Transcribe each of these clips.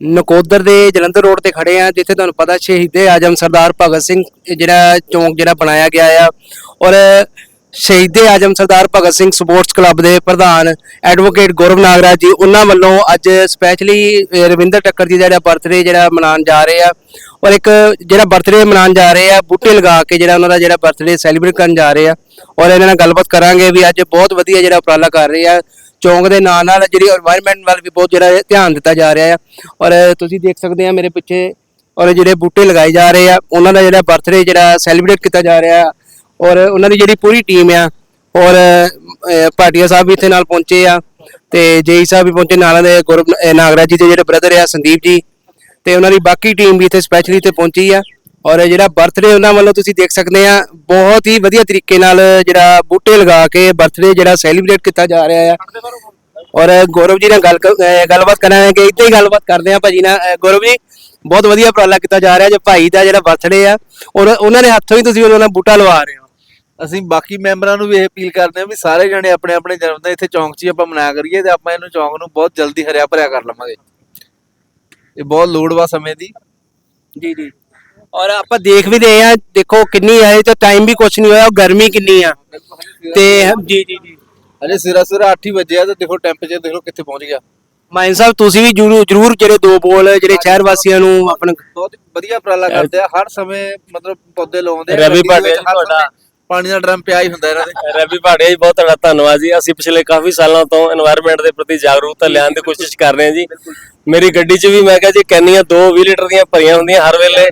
ਨਕੋਦਰ ਦੇ ਜਲੰਧਰ ਰੋਡ ਤੇ ਖੜੇ ਆ, ਜਿੱਥੇ ਤੁਹਾਨੂੰ ਪਤਾ ਸ਼ਹੀਦੇ ਆਜਮ ਸਰਦਾਰ ਭਗਤ ਸਿੰਘ ਜਿਹੜਾ ਚੌਂਕ ਜਿਹੜਾ ਬਣਾਇਆ ਗਿਆ ਆ। ਔਰ ਸ਼ਹੀਦੇ ਆਜਮ ਸਰਦਾਰ ਭਗਤ ਸਿੰਘ ਸਪੋਰਟਸ ਕਲੱਬ ਦੇ ਪ੍ਰਧਾਨ ਐਡਵੋਕੇਟ ਗੌਰਵ ਨਾਗਰਾਜ ਜੀ, ਉਹਨਾਂ ਵੱਲੋਂ ਅੱਜ ਸਪੈਸ਼ਲੀ ਰਵਿੰਦਰ ਟੱਕਰ ਜੀ ਦਾ ਜਿਹੜਾ ਬਰਥਡੇ ਜਿਹੜਾ ਮਨਾਉਣ ਜਾ ਰਹੇ ਆ। ਔਰ ਇੱਕ ਜਿਹੜਾ ਬਰਥਡੇ ਮਨਾਉਣ ਜਾ ਰਹੇ ਆ, ਬੂਟੇ ਲਗਾ ਕੇ ਜਿਹੜਾ ਉਹਨਾਂ ਦਾ ਜਿਹੜਾ ਬਰਥਡੇ ਸੈਲੀਬ੍ਰੇਟ ਕਰਨ ਜਾ ਰਹੇ ਆ। ਔਰ ਇਹਨਾਂ ਨਾਲ ਗੱਲਬਾਤ ਕਰਾਂਗੇ ਵੀ ਅੱਜ ਬਹੁਤ ਵਧੀਆ ਜਿਹੜਾ ਉਪਰਾਲਾ ਕਰ ਰਹੇ ਆ। ਚੌਂਕ ਦੇ ਨਾਲ ਨਾਲ ਜਿਹੜੀ এনवायरमेंट ਵੱਲ ਵੀ ਬਹੁਤ ਜਿਹੜਾ ਧਿਆਨ ਦਿੱਤਾ ਜਾ ਰਿਹਾ ਆ। ਔਰ ਤੁਸੀਂ ਦੇਖ ਸਕਦੇ ਆ ਮੇਰੇ ਪਿੱਛੇ ਔਰ ਜਿਹੜੇ ਬੂਟੇ ਲਗਾਏ ਜਾ ਰਹੇ ਆ, ਉਹਨਾਂ ਦਾ ਜਿਹੜਾ ਬਰਥਡੇ ਜਿਹੜਾ ਸੈਲੀਬ੍ਰੇਟ ਕੀਤਾ ਜਾ ਰਿਹਾ ਆ। ਔਰ ਉਹਨਾਂ ਦੀ ਜਿਹੜੀ ਪੂਰੀ ਟੀਮ ਆ, ਔਰ ਭਾਟੀਆ ਸਾਹਿਬ ਵੀ ਇੱਥੇ ਨਾਲ ਪਹੁੰਚੇ ਆ ਤੇ ਜੇਈ ਸਾਹਿਬ ਵੀ ਪਹੁੰਚੇ, ਨਾਲ ਦੇ ਗੁਰਬ ਨਾਗਰਾਜ ਜੀ ਦੇ ਜਿਹੜੇ ਬ੍ਰਦਰ ਆ ਸੰਦੀਪ ਜੀ, ਤੇ ਉਹਨਾਂ ਦੀ ਬਾਕੀ ਟੀਮ ਵੀ ਇੱਥੇ ਸਪੈਸ਼ਲੀ ਤੇ ਪਹੁੰਚੀ ਆ। ਔਰ ਜਿਹੜਾ ਬਰਥਡੇ ਉਹਨਾਂ ਵੱਲੋਂ ਤੁਸੀਂ ਦੇਖ ਸਕਦੇ ਆ ਬਹੁਤ ਹੀ ਵਧੀਆ ਤਰੀਕੇ ਨਾਲ ਜਿਹੜਾ ਬੂਟੇ ਲਗਾ ਕੇ ਬਰਥਡੇ ਜਿਹੜਾ ਸੈਲੀਬ੍ਰੇਟ ਕੀਤਾ ਜਾ ਰਿਹਾ ਆ। ਔਰ ਗੌਰਵ ਜੀ ਨਾਲ ਗੱਲ ਗੱਲਬਾਤ ਕਰਾਂਗੇ ਇੱਦਾਂ ਹੀ ਗੱਲਬਾਤ ਕਰਦੇ ਆ ਭਾਜੀ ਨਾਲ। ਗੌਰਵ ਜੀ ਬਹੁਤ ਵਧੀਆ ਉਪਰਾਲਾ ਕੀਤਾ ਜਾ ਰਿਹਾ ਜੇ ਭਾਈ ਦਾ ਜਿਹੜਾ ਬਰਥਡੇ ਆ ਔਰ ਉਹਨਾਂ ਦੇ ਹੱਥੋਂ ਹੀ ਤੁਸੀਂ ਉਹਨਾਂ ਨਾਲ ਬੂਟਾ ਲਵਾ ਰਹੇ ਹੋ। ਅਸੀਂ ਬਾਕੀ ਮੈਂਬਰਾਂ ਨੂੰ ਵੀ ਇਹ ਅਪੀਲ ਕਰਦੇ ਹਾਂ ਵੀ ਸਾਰੇ ਜਣੇ ਆਪਣੇ ਆਪਣੇ ਜਨਮ ਦਿਨ ਇੱਥੇ ਚੌਂਕ 'ਚ ਹੀ ਆਪਾਂ ਮਨਾਇਆ ਕਰੀਏ ਤੇ ਆਪਾਂ ਇਹਨੂੰ ਚੌਂਕ ਨੂੰ ਬਹੁਤ ਜਲਦੀ ਹਰਿਆ ਭਰਿਆ ਕਰ ਲਵਾਂਗੇ। ਇਹ ਬਹੁਤ ਲੋੜ ਵਾ ਸਮੇਂ ਦੀ। ਜੀ ਜੀ। ਔਰ ਆਪਾਂ ਦੇਖ ਵੀ ਰਹੇ ਆ ਦੇਖੋ ਕਿੰਨੀ ਆਏ ਤੇ ਟਾਈਮ ਵੀ ਕੁਛ ਨਹੀਂ ਹੋਇਆ ਗਰਮੀ ਕਿੰਨੀ ਆ। ਤੇ ਜੀ ਜੀ ਜੀ। ਅਰੇ ਸਿਰਾ ਸਿਰਾ 8 ਵਜੇ ਆ ਤੇ ਦੇਖੋ ਟੈਂਪਰੇਚਰ ਦੇਖੋ ਕਿੱਥੇ ਪਹੁੰਚ ਗਿਆ। ਮਾਇਨ ਸਾਹਿਬ ਤੁਸੀਂ ਵੀ ਜਰੂਰ ਜਰੂਰ ਜਿਹੜੇ ਦੋ ਬੋਲ ਜਿਹੜੇ ਸ਼ਹਿਰ ਵਾਸੀਆਂ ਨੂੰ ਆਪਣੇ ਬਹੁਤ ਵਧੀਆ ਉਪਰਾਲਾ ਕਰਦੇ ਆ। ਹਰ ਸਮੇਂ ਮਤਲਬ ਪੌਦੇ ਲਾਉਂਦੇ ਰਵੀ ਭਾਟੇ ਤੁਹਾਡਾ। ਪਾਣੀ ਦਾ ਡਰਮ ਪਿਆ ਹੀ ਹੁੰਦਾ ਇਹਨਾਂ ਦੇ। ਰਵੀ ਭਾਟੇ ਜੀ ਬਹੁਤ ਤੁਹਾਡਾ ਧੰਨਵਾਦ ਜੀ। ਅਸੀਂ ਪਿਛਲੇ ਕਾਫੀ ਸਾਲਾਂ ਤੋਂ এনवायरमेंट ਦੇ ਪ੍ਰਤੀ ਜਾਗਰੂਕਤਾ ਲਿਆਉਣ ਦੀ ਕੋਸ਼ਿਸ਼ ਕਰ ਰਹੇ ਹਾਂ ਜੀ। ਮੇਰੀ ਗੱਡੀ 'ਚ ਵੀ ਮੈਂ ਕਿਹਾ ਜੀ ਕੈਨੀਆਂ 2 20 ਲੀਟਰ ਦੀਆਂ ਭਰੀਆਂ ਹੁੰਦੀਆਂ ਹਰ ਵੇਲੇ।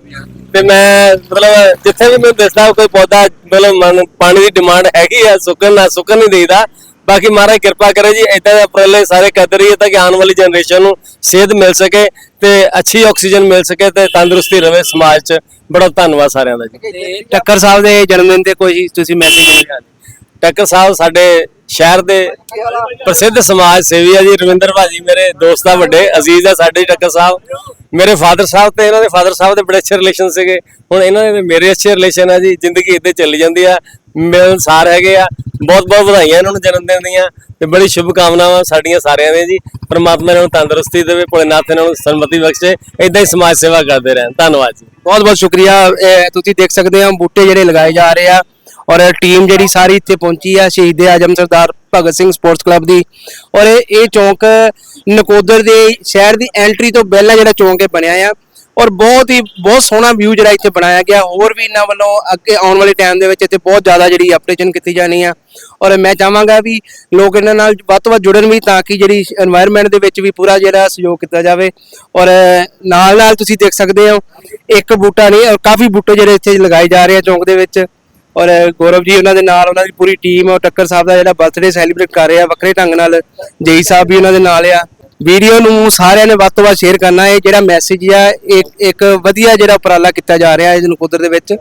ਤੇ ਮੈਂ ਮਤਲਬ ਜਿੱਥੇ ਵੀ ਮੈਨੂੰ ਦਿਸਦਾ ਕੋਈ ਪੌਦਾ ਮਤਲਬ ਮਨ- ਪਾਣੀ ਦੀ ਡਿਮਾਂਡ ਹੈਗੀ ਆ ਸੁੱਕਣ ਨਾ ਸੁੱਕਣ ਨਹੀਂ ਦੇਈਦਾ। ਬਾਕੀ ਮਹਾਰਾਜ ਕਿਰਪਾ ਕਰੇ ਜੀ ਇਦਾਂ ਦੇ ਉਪਰਾਲੇ ਸਾਰੇ ਕਰ ਰਹੀਏ ਤਾਂ ਕਿ ਆਉਣ ਵਾਲੀ ਜਨਰੇਸ਼ਨ ਨੂੰ ਸਿਹਤ ਮਿਲ ਸਕੇ ਤੇ ਅੱਛੀ ਆਕਸੀਜਨ ਮਿਲ ਸਕੇ ਤੇ ਤੰਦਰੁਸਤੀ ਰਵੇ ਸਮਾਜ 'ਚ। ਬੜਾ ਧੰਨਵਾਦ ਸਾਰਿਆਂ ਦਾ ਜੀ। ਟੱਕਰ ਸਾਹਿਬ ਦੇ ਜਨਮ ਦਿਨ ਤੇ ਕੋਈ ਤੁਸੀਂ ਮੈਸੇਜ ਦੇਣਾ ਚਾਹੁੰਦੇ ਟੱਕਰ ਸਾਹਿਬ ਸਾਡੇ ਸ਼ਹਿਰ ਦੇ ਪ੍ਰਸਿੱਧ ਸਮਾਜ ਸੇਵੀ ਆ ਜੀ, ਰਵਿੰਦਰ ਭਾਜੀ ਮੇਰੇ ਦੋਸਤ ਆ, ਵੱਡੇ ਅਜ਼ੀਜ਼ ਆ, ਸਾਡੇ ਟੱਕਰ ਸਾਹਿਬ। ਮੇਰੇ ਫਾਦਰ ਸਾਹਿਬ ਤੇ ਇਹਨਾਂ ਦੇ ਫਾਦਰ ਸਾਹਿਬ ਦੇ ਬੜੇ ਅੱਛੇ ਰਿਲੇਸ਼ਨ ਸੀਗੇ। ਹੁਣ ਇਹਨਾਂ ਦੇ ਮੇਰੇ ਅੱਛੇ ਰਿਲੇਸ਼ਨ ਆ ਜੀ, ਜ਼ਿੰਦਗੀ ਇੱਦਾਂ ਚੱਲੀ ਜਾਂਦੀ ਆ। ਮਿਲਨਸਾਰ ਹੈਗੇ ਆ, ਬਹੁਤ ਬਹੁਤ ਵਧਾਈਆਂ ਇਹਨਾਂ ਨੂੰ ਜਨਮ ਦਿਨ ਦੀਆਂ ਤੇ ਬੜੀ ਸ਼ੁਭ ਕਾਮਨਾਵਾਂ ਸਾਡੀਆਂ ਸਾਰਿਆਂ ਦੀਆਂ ਜੀ। ਪਰਮਾਤਮਾ ਇਹਨਾਂ ਨੂੰ ਤੰਦਰੁਸਤੀ ਦੇਵੇ, ਭੋਲੇਨਾਥ ਇਹਨਾਂ ਨੂੰ ਸੰਮਤੀ ਬਖਸ਼ੇ, ਇਦਾਂ ਹੀ ਸਮਾਜ ਸੇਵਾ ਕਰਦੇ ਰਹਿਣ। ਧੰਨਵਾਦ ਜੀ। ਬਹੁਤ ਬਹੁਤ ਸ਼ੁਕਰੀਆ। ਤੁਸੀਂ ਦੇਖ ਸਕਦੇ ਹੋ ਬੂਟੇ ਜਿਹੜੇ ਲਗਾਏ ਜਾ ਰਹੇ ਆ। ਔਰ ਟੀਮ ਜਿਹੜੀ ਸਾਰੀ ਇੱਥੇ ਪਹੁੰਚੀ ਆ ਸ਼ਹੀਦ ਆਜਮ ਸਰਦਾਰ ਭਗਤ ਸਿੰਘ ਸਪੋਰਟਸ ਕਲੱਬ ਦੀ। ਔਰ ਇਹ ਇਹ ਚੌਂਕ ਨਕੋਦਰ ਦੇ ਸ਼ਹਿਰ ਦੀ ਐਂਟਰੀ ਤੋਂ ਪਹਿਲਾਂ ਜਿਹੜਾ ਚੌਂਕ ਇਹ ਬਣਿਆ ਆ। ਔਰ ਬਹੁਤ ਹੀ, ਬਹੁਤ ਸੋਹਣਾ ਵਿਊ ਜਿਹੜਾ ਇੱਥੇ ਬਣਾਇਆ ਗਿਆ। ਹੋਰ ਵੀ ਇਹਨਾਂ ਵੱਲੋਂ ਅੱਗੇ ਆਉਣ ਵਾਲੇ ਟਾਈਮ ਦੇ ਵਿੱਚ ਇੱਥੇ ਬਹੁਤ ਜ਼ਿਆਦਾ ਜਿਹੜੀ ਅਪਡੇਸ਼ਨ ਕੀਤੀ ਜਾਣੀ ਆ। ਔਰ ਮੈਂ ਚਾਹਾਂਗਾ ਵੀ ਲੋਕ ਇਹਨਾਂ ਨਾਲ ਵੱਧ ਤੋਂ ਵੱਧ ਜੁੜਨ ਵੀ ਤਾਂ ਕਿ ਜਿਹੜੀ এনवायरमेंट ਦੇ ਵਿੱਚ ਵੀ ਪੂਰਾ ਜਿਹੜਾ ਸਹਿਯੋਗ ਕੀਤਾ ਜਾਵੇ। ਔਰ ਨਾਲ ਨਾਲ ਤੁਸੀਂ ਦੇਖ ਸਕਦੇ ਹੋ, ਇੱਕ ਬੂਟਾ ਨਹੀਂ, ਔਰ ਕਾਫੀ ਬੂਟੇ ਜਿਹੜੇ ਇੱਥੇ ਲਗਾਏ ਜਾ ਰਹੇ ਆ ਚੌਂਕ ਦੇ ਵਿੱਚ। ਔਰ ਗੌਰਵ ਜੀ, ਉਹਨਾਂ ਦੇ ਨਾਲ ਉਹਨਾਂ ਦੀ ਪੂਰੀ ਟੀਮ ਔਰ ਟੱਕਰ ਸਾਹਿਬ ਦਾ ਜਿਹੜਾ ਬਰਥਡੇ ਸੈਲੀਬ੍ਰੇਟ ਕਰ ਰਿਹਾ, ਵੱਖਰੇ ਢੰਗ ਨਾਲ, ਜੇਈ ਸਾਹਿਬ ਵੀ ਉਹਨਾਂ ਦੇ ਨਾਲ ਆ। ਵੀਡੀਓ ਨੂੰ ਸਾਰਿਆਂ ਨੇ ਵੱਧ ਤੋਂ ਵੱਧ ਸ਼ੇਅਰ ਕਰਨਾ ਹੈ ਜਿਹੜਾ ਮੈਸੇਜ ਆ ਇੱਕ ਇੱਕ ਵਧੀਆ ਜਿਹੜਾ ਉਪਰਾਲਾ ਕੀਤਾ ਜਾ ਰਿਹਾ ਹੈ ਇਹਨੂੰ ਦੇ ਵਿੱਚ।